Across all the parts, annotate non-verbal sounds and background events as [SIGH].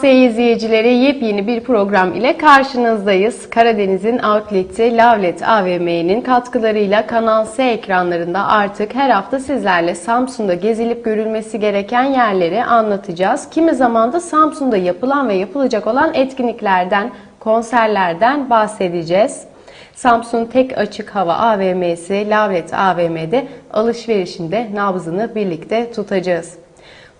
S izleyicileri yepyeni bir program ile karşınızdayız. Karadeniz'in outleti Lavlet AVM'nin katkılarıyla Kanal S ekranlarında artık her hafta sizlerle Samsun'da gezilip görülmesi gereken yerleri anlatacağız. Kimi zaman da Samsun'da yapılan ve yapılacak olan etkinliklerden, konserlerden bahsedeceğiz. Samsun Tek Açık Hava AVM'si Lavlet AVM'de alışverişinde nabzını birlikte tutacağız.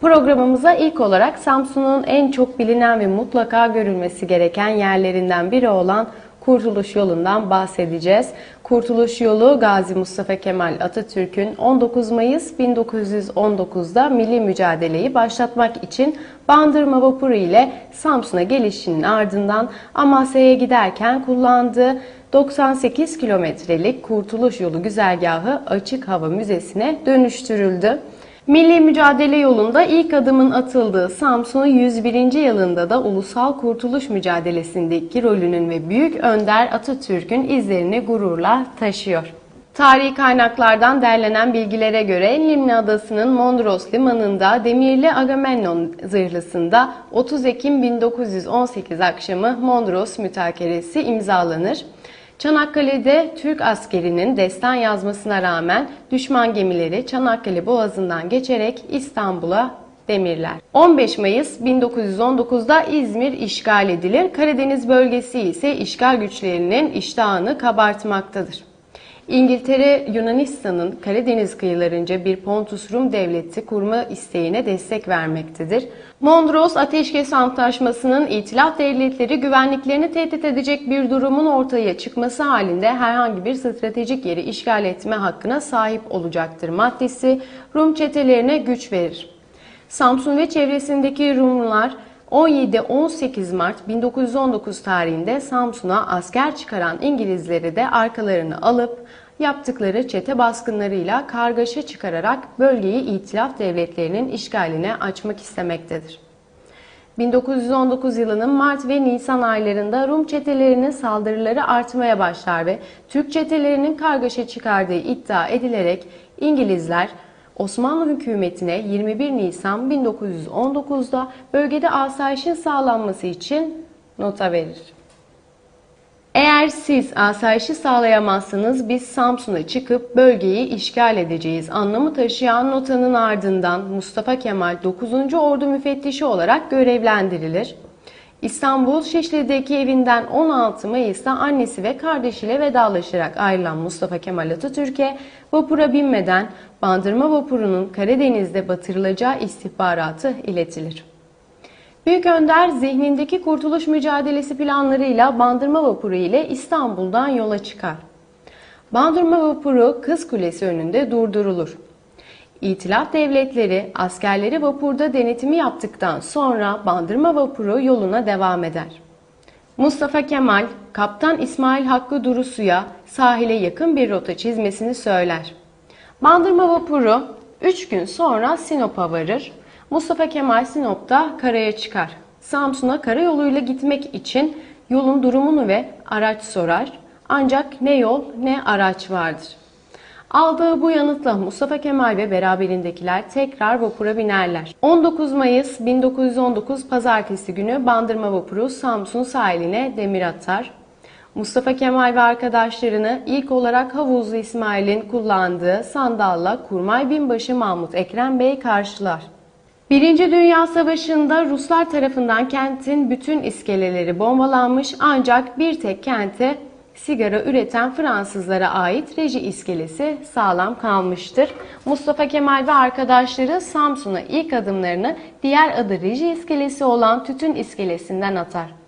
Programımıza ilk olarak Samsun'un en çok bilinen ve mutlaka görülmesi gereken yerlerinden biri olan Kurtuluş Yolu'ndan bahsedeceğiz. Kurtuluş Yolu Gazi Mustafa Kemal Atatürk'ün 19 Mayıs 1919'da milli mücadeleyi başlatmak için Bandırma vapuru ile Samsun'a gelişinin ardından Amasya'ya giderken kullandığı 98 kilometrelik Kurtuluş Yolu güzergahı Açık Hava Müzesi'ne dönüştürüldü. Milli mücadele yolunda ilk adımın atıldığı Samsun'un 101. yılında da ulusal kurtuluş mücadelesindeki rolünün ve büyük önder Atatürk'ün izlerini gururla taşıyor. Tarihi kaynaklardan derlenen bilgilere göre Limni Adası'nın Mondros Limanı'nda demirli Agamemnon zırhlısında 30 Ekim 1918 akşamı Mondros mütakeresi imzalanır. Çanakkale'de Türk askerinin destan yazmasına rağmen düşman gemileri Çanakkale Boğazı'ndan geçerek İstanbul'a demirler. 15 Mayıs 1919'da İzmir işgal edilir. Karadeniz bölgesi ise işgal güçlerinin iştahını kabartmaktadır. İngiltere, Yunanistan'ın Karadeniz kıyılarınca bir Pontus Rum devleti kurma isteğine destek vermektedir. Mondros Ateşkes Antlaşması'nın itilaf devletleri güvenliklerini tehdit edecek bir durumun ortaya çıkması halinde herhangi bir stratejik yeri işgal etme hakkına sahip olacaktır maddesi Rum çetelerine güç verir. Samsun ve çevresindeki Rumlar 17-18 Mart 1919 tarihinde Samsun'a asker çıkaran İngilizleri de arkalarını alıp yaptıkları çete baskınlarıyla kargaşa çıkararak bölgeyi itilaf devletlerinin işgaline açmak istemektedir. 1919 yılının Mart ve Nisan aylarında Rum çetelerinin saldırıları artmaya başlar ve Türk çetelerinin kargaşa çıkardığı iddia edilerek İngilizler Osmanlı hükümetine 21 Nisan 1919'da bölgede asayişin sağlanması için nota verir. Eğer siz asayişi sağlayamazsanız biz Samsun'a çıkıp bölgeyi işgal edeceğiz anlamı taşıyan notanın ardından Mustafa Kemal 9. Ordu müfettişi olarak görevlendirilir. İstanbul Şişli'deki evinden 16 Mayıs'ta annesi ve kardeşiyle vedalaşarak ayrılan Mustafa Kemal Atatürk'e vapura binmeden Bandırma vapurunun Karadeniz'de batırılacağı istihbaratı iletilir. Büyük Önder zihnindeki kurtuluş mücadelesi planlarıyla Bandırma vapuru ile İstanbul'dan yola çıkar. Bandırma vapuru Kız Kulesi önünde durdurulur. İtilaf devletleri askerleri vapurda denetimi yaptıktan sonra Bandırma vapuru yoluna devam eder. Mustafa Kemal, Kaptan İsmail Hakkı Durusu'ya sahile yakın bir rota çizmesini söyler. Bandırma vapuru 3 gün sonra Sinop'a varır. Mustafa Kemal Sinop'ta karaya çıkar. Samsun'a karayoluyla gitmek için yolun durumunu ve araç sorar. Ancak ne yol ne araç vardır. Aldığı bu yanıtla Mustafa Kemal ve beraberindekiler tekrar vapura binerler. 19 Mayıs 1919 Pazartesi günü Bandırma vapuru Samsun sahiline demir atar. Mustafa Kemal ve arkadaşlarını ilk olarak Havuzlu İsmail'in kullandığı sandalla Kurmay Binbaşı Mahmut Ekrem Bey karşılar. Birinci Dünya Savaşı'nda Ruslar tarafından kentin bütün iskeleleri bombalanmış ancak bir tek kente sigara üreten Fransızlara ait reji iskelesi sağlam kalmıştır. Mustafa Kemal ve arkadaşları Samsun'a ilk adımlarını diğer adı reji iskelesi olan Tütün iskelesinden atar.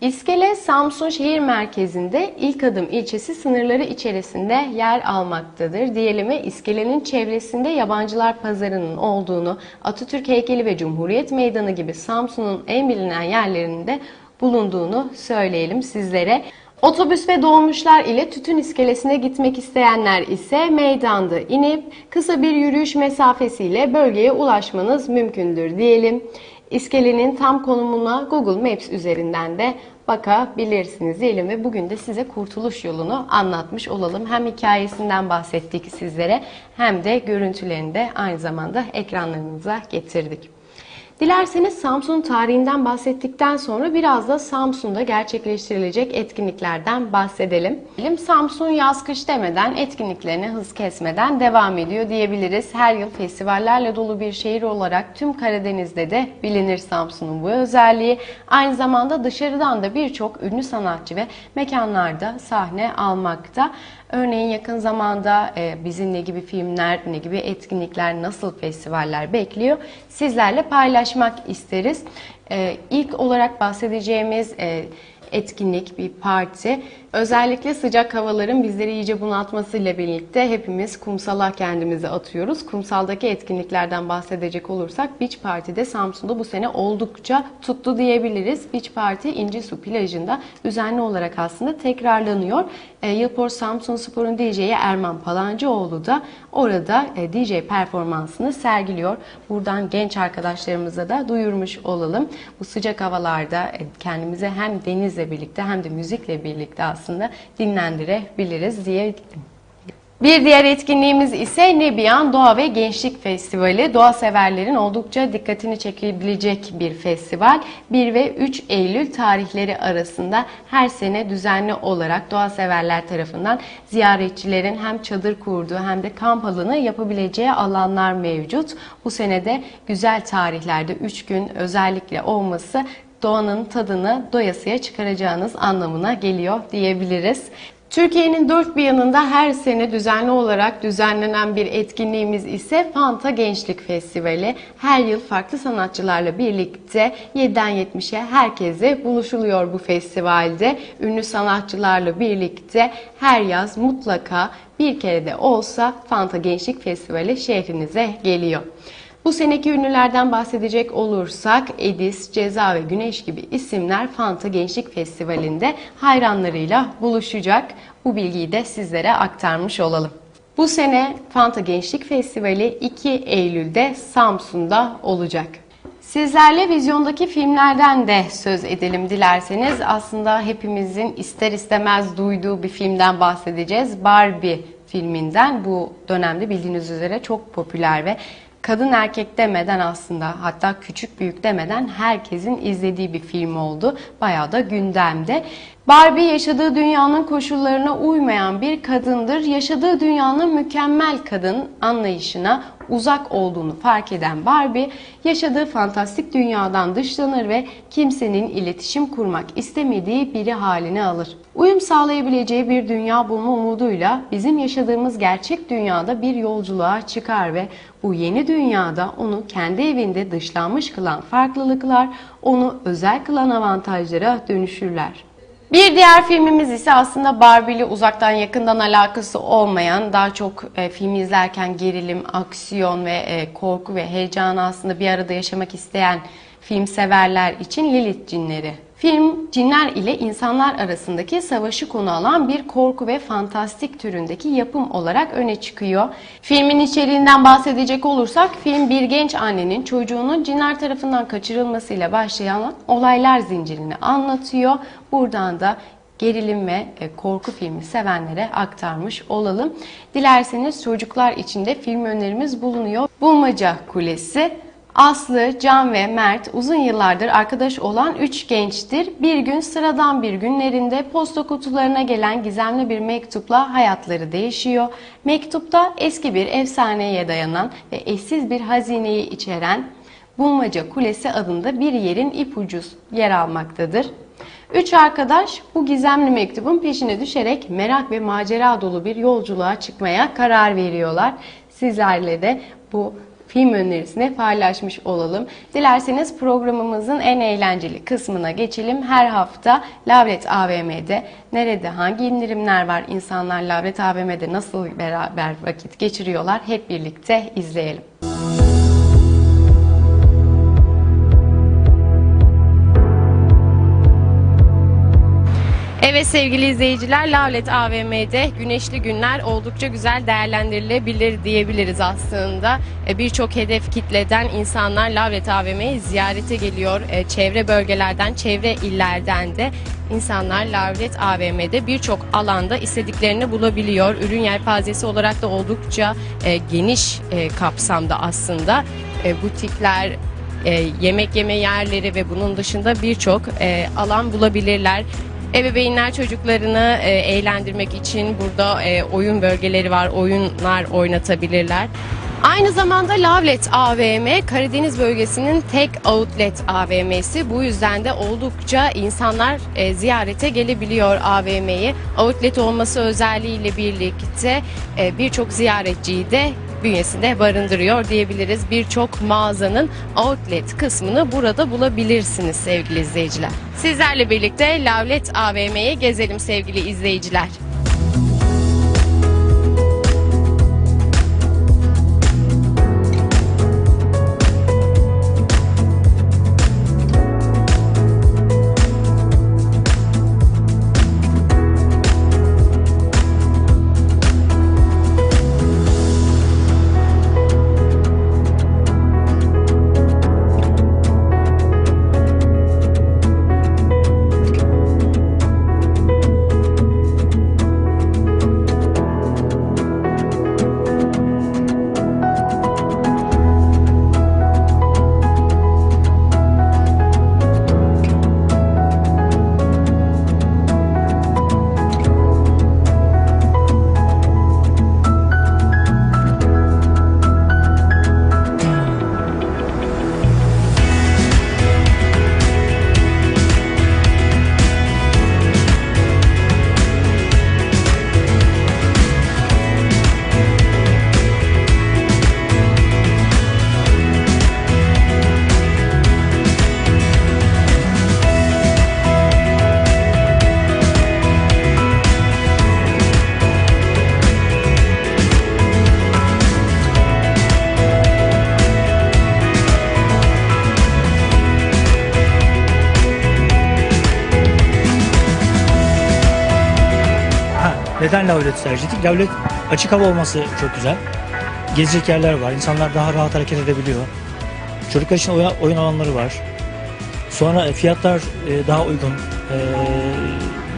İskele Samsun şehir merkezinde ilk adım ilçesi sınırları içerisinde yer almaktadır. Diyelim ve iskelenin çevresinde yabancılar pazarının olduğunu, Atatürk heykeli ve Cumhuriyet Meydanı gibi Samsun'un en bilinen yerlerinde bulunduğunu söyleyelim sizlere. Otobüs ve dolmuşlar ile Tütün iskelesine gitmek isteyenler ise meydanda inip kısa bir yürüyüş mesafesiyle bölgeye ulaşmanız mümkündür diyelim. İskelenin tam konumuna Google Maps üzerinden de bakabilirsiniz diyelim ve bugün de size kurtuluş yolunu anlatmış olalım. Hem hikayesinden bahsettik sizlere hem de görüntülerini de aynı zamanda ekranlarınıza getirdik. Dilerseniz Samsun tarihinden bahsettikten sonra biraz da Samsun'da gerçekleştirilecek etkinliklerden bahsedelim. Samsun yaz kış demeden etkinliklerine hız kesmeden devam ediyor diyebiliriz. Her yıl festivallerle dolu bir şehir olarak tüm Karadeniz'de de bilinir Samsun'un bu özelliği. Aynı zamanda dışarıdan da birçok ünlü sanatçı ve mekanlarda sahne almakta. Örneğin yakın zamanda e, bizi ne gibi filmler, ne gibi etkinlikler, nasıl festivaller bekliyor sizlerle paylaşmak isteriz. E, ilk olarak bahsedeceğimiz e, etkinlik, bir parti. Özellikle sıcak havaların bizleri iyice bunaltmasıyla birlikte hepimiz kumsala kendimizi atıyoruz. Kumsaldaki etkinliklerden bahsedecek olursak Beach Party'de Samsun'da bu sene oldukça tuttu diyebiliriz. Beach Party İnci Su plajında düzenli olarak aslında tekrarlanıyor. E, Yılport Samsun Spor'un DJ'yi Erman Palancıoğlu da orada e, DJ performansını sergiliyor. Buradan genç arkadaşlarımıza da duyurmuş olalım. Bu sıcak havalarda e, kendimize hem denizle birlikte hem de müzikle birlikte aslında dinlendirebiliriz diye bir diğer etkinliğimiz ise Nebiyan Doğa ve Gençlik Festivali. Doğa severlerin oldukça dikkatini çekebilecek bir festival. 1 ve 3 Eylül tarihleri arasında her sene düzenli olarak doğa severler tarafından ziyaretçilerin hem çadır kurduğu hem de kamp alanı yapabileceği alanlar mevcut. Bu senede güzel tarihlerde 3 gün özellikle olması doğanın tadını doyasıya çıkaracağınız anlamına geliyor diyebiliriz. Türkiye'nin dört bir yanında her sene düzenli olarak düzenlenen bir etkinliğimiz ise Fanta Gençlik Festivali. Her yıl farklı sanatçılarla birlikte 7'den 70'e herkese buluşuluyor bu festivalde. Ünlü sanatçılarla birlikte her yaz mutlaka bir kere de olsa Fanta Gençlik Festivali şehrinize geliyor. Bu seneki ünlülerden bahsedecek olursak Edis, Ceza ve Güneş gibi isimler Fanta Gençlik Festivali'nde hayranlarıyla buluşacak. Bu bilgiyi de sizlere aktarmış olalım. Bu sene Fanta Gençlik Festivali 2 Eylül'de Samsun'da olacak. Sizlerle vizyondaki filmlerden de söz edelim dilerseniz. Aslında hepimizin ister istemez duyduğu bir filmden bahsedeceğiz. Barbie filminden bu dönemde bildiğiniz üzere çok popüler ve kadın erkek demeden aslında hatta küçük büyük demeden herkesin izlediği bir film oldu. Bayağı da gündemde. Barbie yaşadığı dünyanın koşullarına uymayan bir kadındır. Yaşadığı dünyanın mükemmel kadın anlayışına uzak olduğunu fark eden Barbie, yaşadığı fantastik dünyadan dışlanır ve kimsenin iletişim kurmak istemediği biri haline alır. Uyum sağlayabileceği bir dünya bulma umuduyla bizim yaşadığımız gerçek dünyada bir yolculuğa çıkar ve bu yeni dünyada onu kendi evinde dışlanmış kılan farklılıklar, onu özel kılan avantajlara dönüşürler. Bir diğer filmimiz ise aslında Barbie ile uzaktan yakından alakası olmayan, daha çok e, film izlerken gerilim, aksiyon ve e, korku ve heyecanı aslında bir arada yaşamak isteyen film severler için Lilith Cinleri. Film cinler ile insanlar arasındaki savaşı konu alan bir korku ve fantastik türündeki yapım olarak öne çıkıyor. Filmin içeriğinden bahsedecek olursak film bir genç annenin çocuğunun cinler tarafından kaçırılmasıyla başlayan olaylar zincirini anlatıyor. Buradan da gerilim ve e, korku filmi sevenlere aktarmış olalım. Dilerseniz çocuklar için de film önerimiz bulunuyor. Bulmaca Kulesi Aslı, Can ve Mert uzun yıllardır arkadaş olan üç gençtir. Bir gün sıradan bir günlerinde posta kutularına gelen gizemli bir mektupla hayatları değişiyor. Mektupta eski bir efsaneye dayanan ve eşsiz bir hazineyi içeren Bulmaca Kulesi adında bir yerin ipucu yer almaktadır. Üç arkadaş bu gizemli mektubun peşine düşerek merak ve macera dolu bir yolculuğa çıkmaya karar veriyorlar. Sizlerle de bu film önerisini paylaşmış olalım. Dilerseniz programımızın en eğlenceli kısmına geçelim. Her hafta Lavret AVM'de nerede hangi indirimler var, insanlar Lavret AVM'de nasıl beraber vakit geçiriyorlar hep birlikte izleyelim. Evet sevgili izleyiciler Lavlet AVM'de güneşli günler oldukça güzel değerlendirilebilir diyebiliriz aslında. E, birçok hedef kitleden insanlar Lavlet AVM'yi ziyarete geliyor. E, çevre bölgelerden, çevre illerden de insanlar Lavlet AVM'de birçok alanda istediklerini bulabiliyor. Ürün yelpazesi olarak da oldukça e, geniş kapsamda aslında. Butikler, yemek yeme yerleri ve bunun dışında birçok alan bulabilirler. Ebeveynler çocuklarını e, eğlendirmek için burada e, oyun bölgeleri var, oyunlar oynatabilirler. Aynı zamanda Lavlet AVM Karadeniz bölgesinin tek outlet AVM'si. Bu yüzden de oldukça insanlar e, ziyarete gelebiliyor AVM'yi. Outlet olması özelliğiyle birlikte e, birçok ziyaretçiyi de bünyesinde barındırıyor diyebiliriz. Birçok mağazanın outlet kısmını burada bulabilirsiniz sevgili izleyiciler. Sizlerle birlikte Lavlet AVM'ye gezelim sevgili izleyiciler. Neden lavlet tercih ettik? Lavlet açık hava olması çok güzel. Gezecek yerler var. İnsanlar daha rahat hareket edebiliyor. Çocuklar için oyun, oyun alanları var. Sonra e, fiyatlar e, daha uygun. e,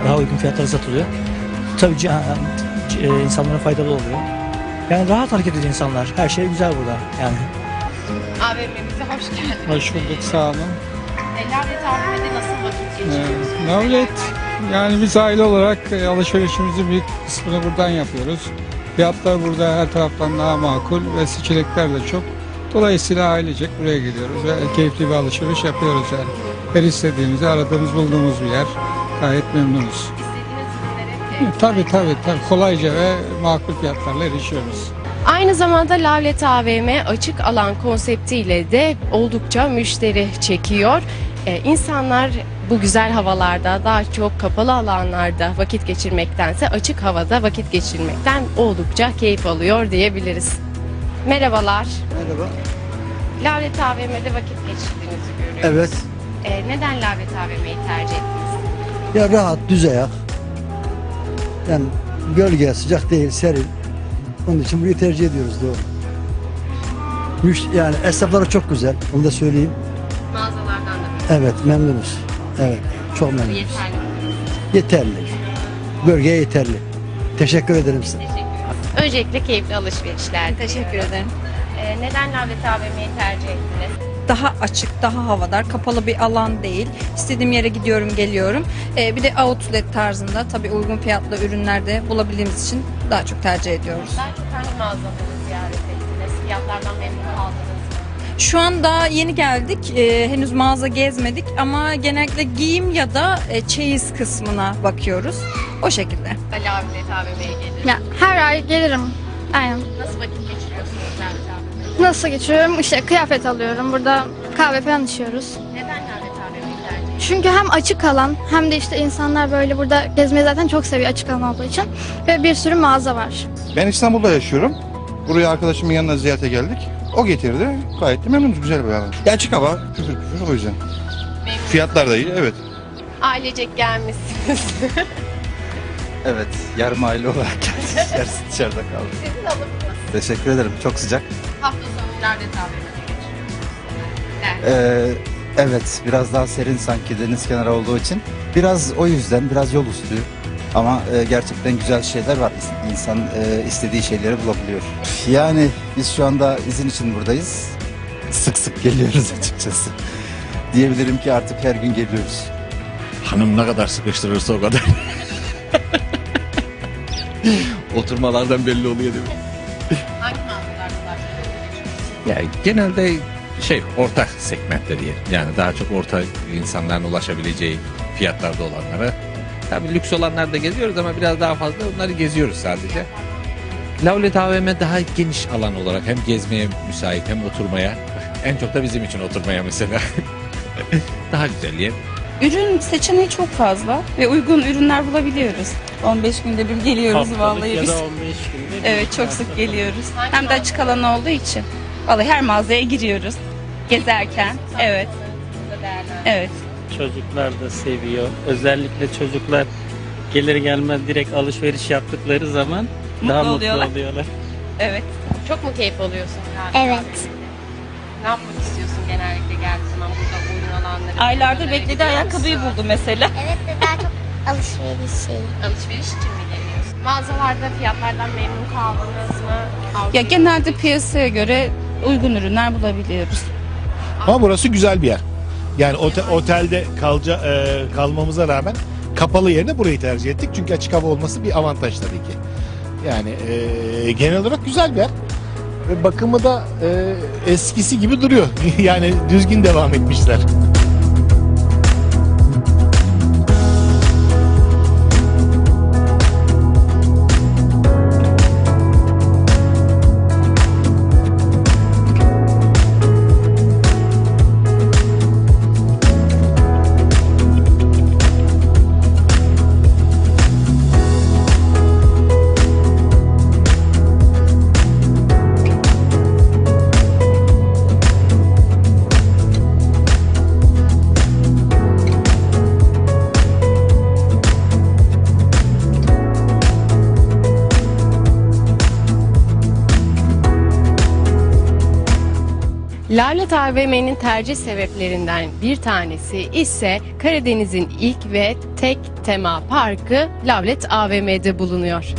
daha uygun fiyatlara satılıyor. Tabii e, insanlara faydalı oluyor. Yani rahat hareket ediyor insanlar. Her şey güzel burada. Yani AVM'mize hoş geldiniz. Hoş bulduk sağ olun. Lavlet AVM'de nasıl vakit geçiriyorsunuz? Ee, Navlet yani biz aile olarak e, alışverişimizin büyük kısmını buradan yapıyoruz. Fiyatlar burada her taraftan daha makul ve seçenekler de çok. Dolayısıyla ailecek buraya geliyoruz ve keyifli bir alışveriş yapıyoruz yani. Her istediğimizi aradığımız bulduğumuz bir yer. Gayet memnunuz. Tabii tabii tabii kolayca ve makul fiyatlarla erişiyoruz. Aynı zamanda Lavlet AVM açık alan konseptiyle de oldukça müşteri çekiyor. Ee, insanlar bu güzel havalarda daha çok kapalı alanlarda vakit geçirmektense açık havada vakit geçirmekten oldukça keyif alıyor diyebiliriz. Merhabalar. Merhaba. Lavlet AVM'de vakit geçirdiğinizi görüyoruz. Evet. Ee, neden Lavlet AVM'yi tercih ettiniz? Ya rahat, düz ayak. Yani gölge, sıcak değil, serin. Onun için burayı tercih ediyoruz doğru. Müş, yani esnafları çok güzel. Onu da söyleyeyim. Da Evet, memnunuz. Evet, çok memnunuz. yeterli. Yeterli. Bölgeye yeterli. Teşekkür ederim size. Öncelikle keyifli alışverişler. Teşekkür ederim. Ee, neden Lavlet AVM'yi tercih ettiniz? Daha açık, daha havadar, kapalı bir alan değil. İstediğim yere gidiyorum, geliyorum. Ee, bir de outlet tarzında tabii uygun fiyatlı ürünler de bulabildiğimiz için daha çok tercih ediyoruz. Daha çok hangi mağazaları ziyaret ettiniz? Fiyatlardan memnun kaldınız? Şu an daha yeni geldik. Ee, henüz mağaza gezmedik ama genellikle giyim ya da e, çeyiz kısmına bakıyoruz. O şekilde. Lavlet AVM'ye gelir. Ya her ay gelirim. Aynen. Nasıl vakit geçiriyorsunuz Lavlet AVM'de? Nasıl geçiriyorum? İşte kıyafet alıyorum. Burada kahve falan içiyoruz. Neden Lavlet AVM'yi tercih? Çünkü hem açık alan hem de işte insanlar böyle burada gezmeyi zaten çok seviyor açık alan olduğu için. Ve bir sürü mağaza var. Ben İstanbul'da yaşıyorum. Buraya arkadaşımın yanına ziyarete geldik. O getirdi. Gayet de memnunuz. Güzel bir alan. Ya açık hava. Püfür püfür o yüzden. Memnun. Fiyatlar da iyi. Evet. Ailecek gelmişsiniz. [LAUGHS] Evet, yarım aile olarak geldik. Yarısı dışarıda kaldı. Sizin alımınız. Teşekkür ederim, çok sıcak. Hafta sonu Lavlet AVM'de geçiriyorsunuz. Ee, evet, biraz daha serin sanki deniz kenarı olduğu için. Biraz o yüzden, biraz yol üstü. Ama e, gerçekten güzel şeyler var. İnsan e, istediği şeyleri bulabiliyor. Yani biz şu anda izin için buradayız. sık sık geliyoruz [LAUGHS] açıkçası. Diyebilirim ki artık her gün geliyoruz. Hanım ne kadar sıkıştırırsa o kadar. [LAUGHS] Oturmalardan belli oluyor değil mi? Hangi mağazalarda daha çok Ya genelde şey orta segmentte diye. Yani daha çok orta insanların ulaşabileceği fiyatlarda olanlara. Tabii lüks olanlarda geziyoruz ama biraz daha fazla onları geziyoruz sadece. Lavlet AVM daha geniş alan olarak hem gezmeye müsait hem oturmaya. [LAUGHS] En çok da bizim için oturmaya mesela. [LAUGHS] daha güzel yer. Ürün seçeneği çok fazla ve uygun ürünler bulabiliyoruz. 15 günde bir geliyoruz vallahi biz. Evet çok sık geliyoruz. Hem de açık alan olduğu için. Vallahi her mağazaya giriyoruz. Gezerken. Evet. Evet. Çocuklar da seviyor. Özellikle çocuklar gelir gelmez direkt alışveriş yaptıkları zaman Mutlu daha oluyorlar. mutlu oluyorlar. Evet. Çok mu keyif alıyorsun galiba? Evet. Ne yapmak istiyorsun genellikle geldiğin zaman burada oyun alanları? Aylardır yerlere beklediği gidiyor ayakkabıyı musun? buldu mesela. Evet de daha çok alışveriş şeyi. Alışveriş için mi geliyorsun? Mağazalarda fiyatlardan memnun kaldınız mı? Ya genelde piyasaya göre uygun ürünler bulabiliyoruz. Ama burası güzel bir yer. Yani ote- otelde kalca, e, kalmamıza rağmen kapalı yerine burayı tercih ettik. Çünkü açık hava olması bir avantaj tabii ki. Yani e, genel olarak güzel bir yer. Ve bakımı da e, eskisi gibi duruyor. [LAUGHS] yani düzgün devam etmişler. Larlet AVM'nin tercih sebeplerinden bir tanesi ise Karadeniz'in ilk ve tek tema parkı Lavlet AVM'de bulunuyor.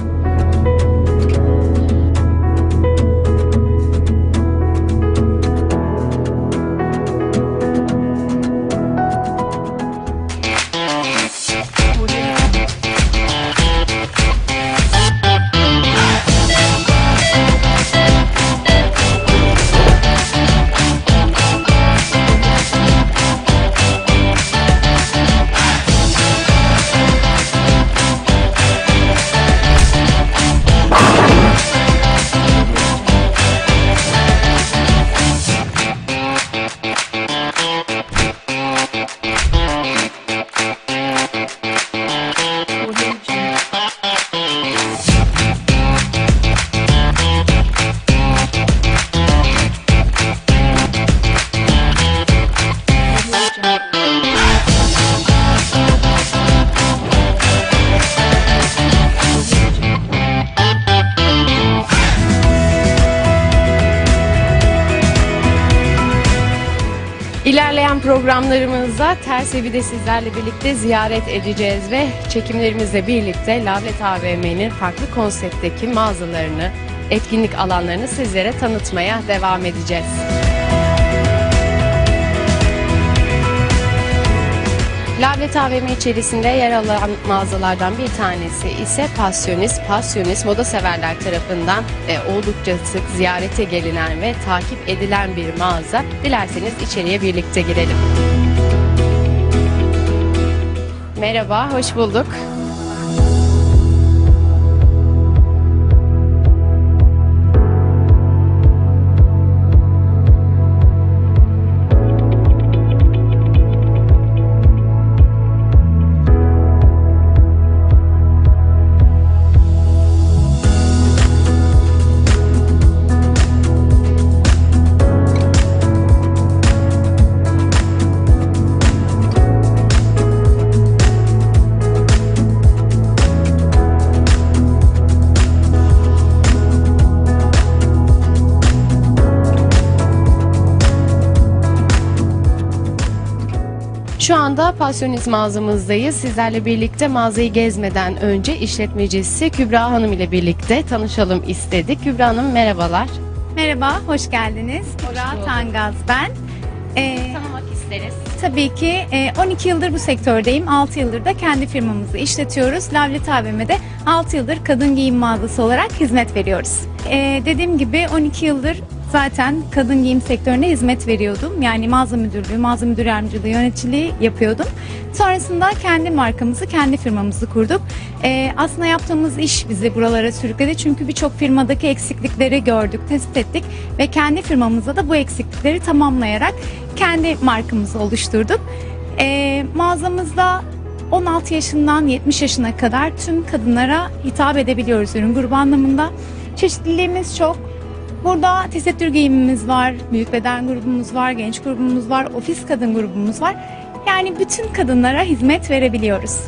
Programlarımızda Ters Evi de sizlerle birlikte ziyaret edeceğiz ve çekimlerimizle birlikte Lavlet AVM'nin farklı konseptteki mağazalarını, etkinlik alanlarını sizlere tanıtmaya devam edeceğiz. Lavlet AVM içerisinde yer alan mağazalardan bir tanesi ise Pasyonist. Pasyonist moda severler tarafından e, oldukça sık ziyarete gelinen ve takip edilen bir mağaza. Dilerseniz içeriye birlikte girelim. Merhaba, hoş bulduk. Anda Pasyoniz mağazamızdayız. Sizlerle birlikte mağazayı gezmeden önce işletmecisi Kübra Hanım ile birlikte tanışalım istedik. Kübra Hanım merhabalar. Merhaba, hoş geldiniz. Bulduk. Tangaz ben. Ee, Tanımak isteriz. tabii ki e, 12 yıldır bu sektördeyim. 6 yıldır da kendi firmamızı işletiyoruz. Lavlet AVM'de 6 yıldır kadın giyim mağazası olarak hizmet veriyoruz. Ee, dediğim gibi 12 yıldır zaten kadın giyim sektörüne hizmet veriyordum. Yani mağaza müdürlüğü, mağaza müdür yardımcılığı, yöneticiliği yapıyordum. Sonrasında kendi markamızı, kendi firmamızı kurduk. Ee, aslında yaptığımız iş bizi buralara sürükledi. Çünkü birçok firmadaki eksiklikleri gördük, tespit ettik ve kendi firmamızda da bu eksiklikleri tamamlayarak kendi markamızı oluşturduk. Ee, mağazamızda 16 yaşından 70 yaşına kadar tüm kadınlara hitap edebiliyoruz ürün grubu anlamında. Çeşitliliğimiz çok. Burada tesettür giyimimiz var, büyük beden grubumuz var, genç grubumuz var, ofis kadın grubumuz var. Yani bütün kadınlara hizmet verebiliyoruz.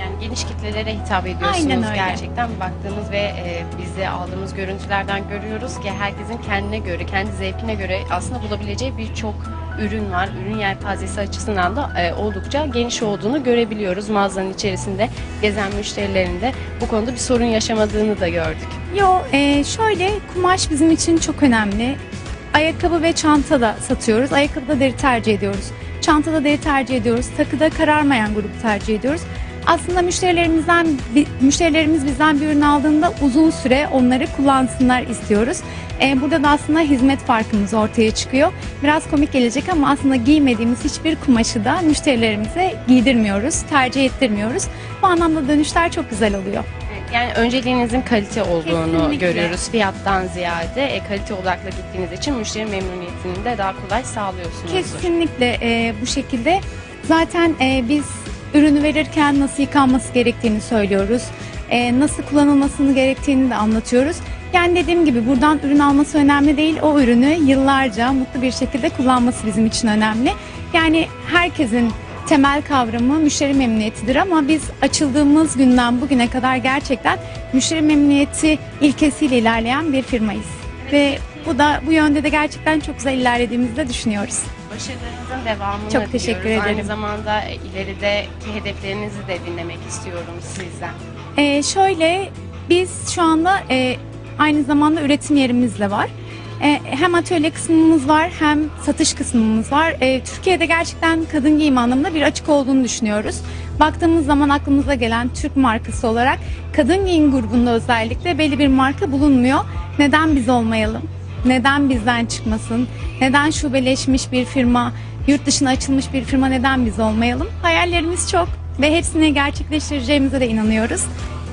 Yani geniş kitlelere hitap ediyorsunuz Aynen öyle. gerçekten baktığımız ve e, biz de aldığımız görüntülerden görüyoruz ki herkesin kendine göre, kendi zevkine göre aslında bulabileceği birçok ürün var. Ürün yelpazesi açısından da e, oldukça geniş olduğunu görebiliyoruz. Mağazanın içerisinde gezen müşterilerin de bu konuda bir sorun yaşamadığını da gördük. Yo e, şöyle kumaş bizim için çok önemli. Ayakkabı ve çanta da satıyoruz. Ayakkabıda deri tercih ediyoruz. Çantada deri tercih ediyoruz. Takıda kararmayan grubu tercih ediyoruz. Aslında müşterilerimizden müşterilerimiz bizden bir ürün aldığında uzun süre onları kullansınlar istiyoruz. E, burada da aslında hizmet farkımız ortaya çıkıyor. Biraz komik gelecek ama aslında giymediğimiz hiçbir kumaşı da müşterilerimize giydirmiyoruz, tercih ettirmiyoruz. Bu anlamda dönüşler çok güzel oluyor. Yani önceliğinizin kalite olduğunu Kesinlikle. görüyoruz fiyattan ziyade. E, kalite odaklı gittiğiniz için müşteri memnuniyetini de daha kolay sağlıyorsunuz. Kesinlikle e, bu şekilde. Zaten e, biz ürünü verirken nasıl yıkanması gerektiğini söylüyoruz. E, nasıl kullanılmasını gerektiğini de anlatıyoruz. Yani dediğim gibi buradan ürün alması önemli değil. O ürünü yıllarca mutlu bir şekilde kullanması bizim için önemli. Yani herkesin temel kavramı müşteri memnuniyetidir ama biz açıldığımız günden bugüne kadar gerçekten müşteri memnuniyeti ilkesiyle ilerleyen bir firmayız. Ve bu da bu yönde de gerçekten çok güzel ilerlediğimizi de düşünüyoruz. Başarılarınızın devamını Çok teşekkür diliyoruz. Aynı ederim. zamanda e, ilerideki hedeflerinizi de dinlemek istiyorum sizden. Ee, şöyle biz şu anda e, aynı zamanda üretim yerimiz de var. E, hem atölye kısmımız var hem satış kısmımız var. E, Türkiye'de gerçekten kadın giyim anlamında bir açık olduğunu düşünüyoruz. Baktığımız zaman aklımıza gelen Türk markası olarak kadın giyim grubunda özellikle belli bir marka bulunmuyor. Neden biz olmayalım? Neden bizden çıkmasın? Neden şubeleşmiş bir firma, yurt dışına açılmış bir firma neden biz olmayalım? Hayallerimiz çok ve hepsini gerçekleştireceğimize de inanıyoruz.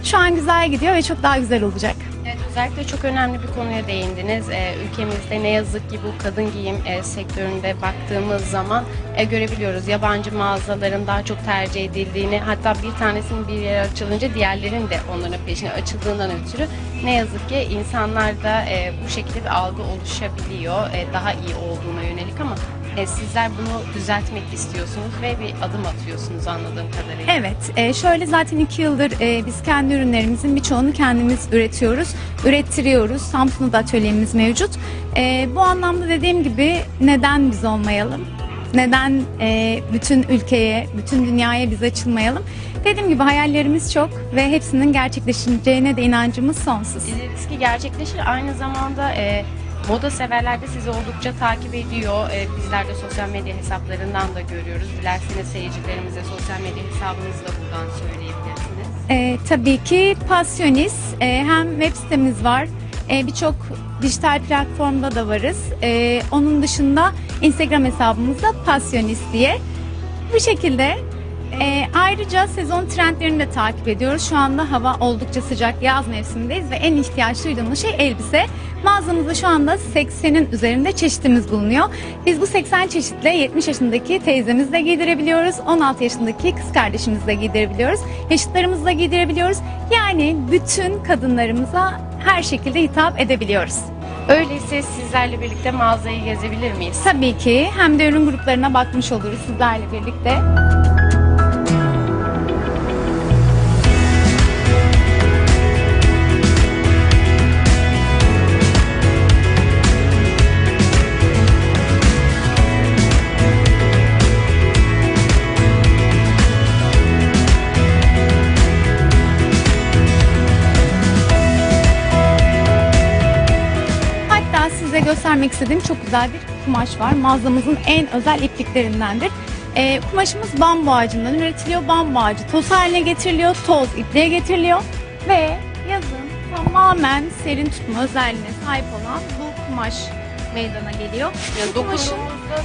Şu an güzel gidiyor ve çok daha güzel olacak. Evet, özellikle çok önemli bir konuya değindiniz. Ee, ülkemizde ne yazık ki bu kadın giyim e, sektöründe baktığımız zaman e, görebiliyoruz. Yabancı mağazaların daha çok tercih edildiğini, hatta bir tanesinin bir yere açılınca diğerlerinin de onların peşine açıldığından ötürü ne yazık ki insanlarda e, bu şekilde bir algı oluşabiliyor. E, daha iyi olduğuna yönelik ama e, sizler bunu düzeltmek istiyorsunuz ve bir adım atıyorsunuz anladığım kadarıyla. Evet, e, şöyle zaten iki yıldır e, biz kendi ürünlerimizin birçoğunu kendimiz üretiyoruz, ürettiriyoruz. Samsun'da da atölyemiz mevcut. E, bu anlamda dediğim gibi neden biz olmayalım? Neden e, bütün ülkeye, bütün dünyaya biz açılmayalım? Dediğim gibi hayallerimiz çok ve hepsinin gerçekleşeceğine de inancımız sonsuz. Dileriz ki gerçekleşir. Aynı zamanda e, moda severler de sizi oldukça takip ediyor. E, bizler de sosyal medya hesaplarından da görüyoruz. Dilerseniz seyircilerimize sosyal medya hesabınızı da buradan söyleyebilirsiniz. Ee, tabii ki Passionis Ee, hem web sitemiz var ee, birçok dijital platformda da varız. Ee, onun dışında Instagram hesabımız da Passionis diye. Bu şekilde Ee, ayrıca sezon trendlerini de takip ediyoruz. Şu anda hava oldukça sıcak yaz mevsimindeyiz ve en ihtiyaç duyduğumuz şey elbise. Mağazamızda şu anda 80'in üzerinde çeşitimiz bulunuyor. Biz bu 80 çeşitle 70 yaşındaki teyzemizi de giydirebiliyoruz. 16 yaşındaki kız kardeşimizi de giydirebiliyoruz. Yaşıtlarımızı da giydirebiliyoruz. Yani bütün kadınlarımıza her şekilde hitap edebiliyoruz. Öyleyse sizlerle birlikte mağazayı gezebilir miyiz? Tabii ki hem de ürün gruplarına bakmış oluruz sizlerle birlikte. Göstermek istediğim çok güzel bir kumaş var. Mağazamızın en özel ipliklerindendir. Ee, kumaşımız bambu ağacından üretiliyor. Bambu ağacı toz haline getiriliyor. Toz ipliğe getiriliyor. Ve yazın tamamen serin tutma özelliğine sahip olan bu kumaş meydana geliyor. Yani Bu kumaşın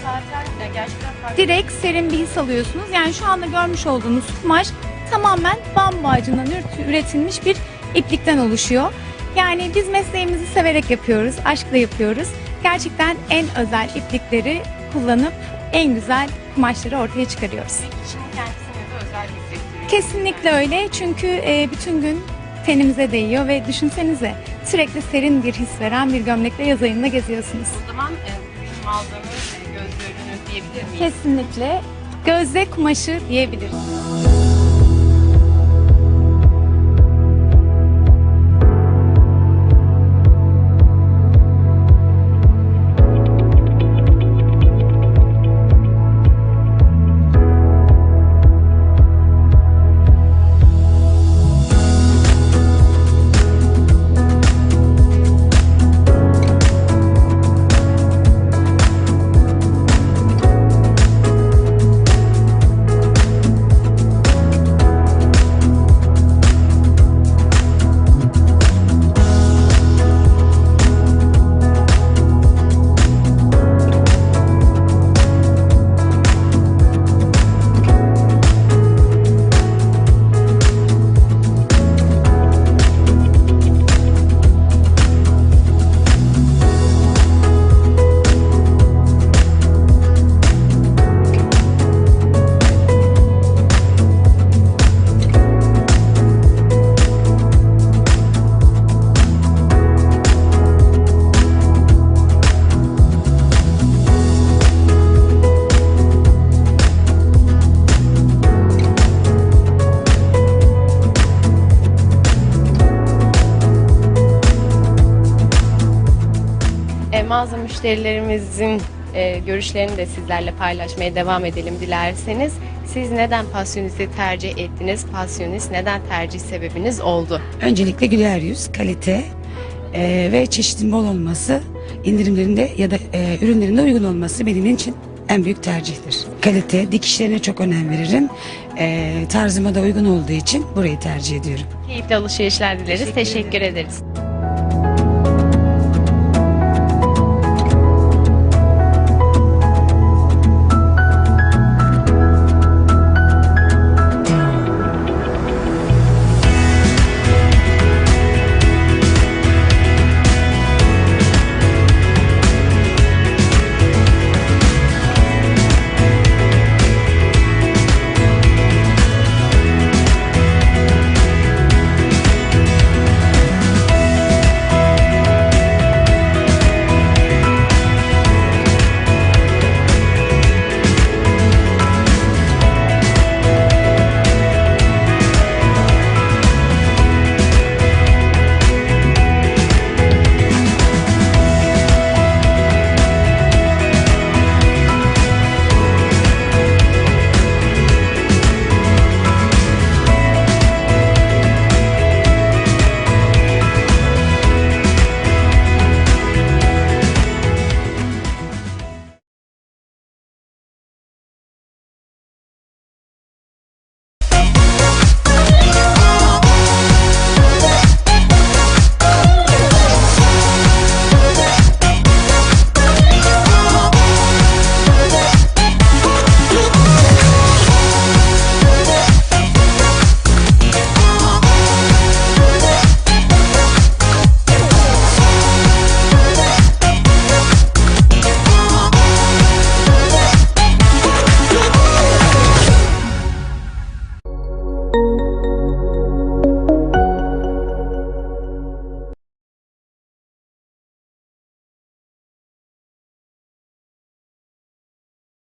zaten e, gerçekten farklı. direkt serin bir his alıyorsunuz. Yani şu anda görmüş olduğunuz kumaş tamamen bambu ağacından üret- üretilmiş bir iplikten oluşuyor. Yani biz mesleğimizi severek yapıyoruz, aşkla yapıyoruz. Gerçekten en özel iplikleri kullanıp en güzel kumaşları ortaya çıkarıyoruz. Özel hissettiriyor. Kesinlikle öyle çünkü e, bütün gün tenimize değiyor ve düşünsenize sürekli serin bir his veren bir gömlekle yaz ayında geziyorsunuz. O zaman e, mağazanın e, gözde ürünü diyebilir miyiz? Kesinlikle gözde kumaşı diyebiliriz. Müşterilerimizin e, görüşlerini de sizlerle paylaşmaya devam edelim dilerseniz. Siz neden Pasyonist'i tercih ettiniz? Pasyonist neden tercih sebebiniz oldu? Öncelikle güler yüz, kalite e, ve çeşitin bol olması, indirimlerinde ya da e, ürünlerinde uygun olması benim için en büyük tercihtir. Kalite, dikişlerine çok önem veririm. E, tarzıma da uygun olduğu için burayı tercih ediyorum. Keyifli alışverişler dileriz. Teşekkür ederiz.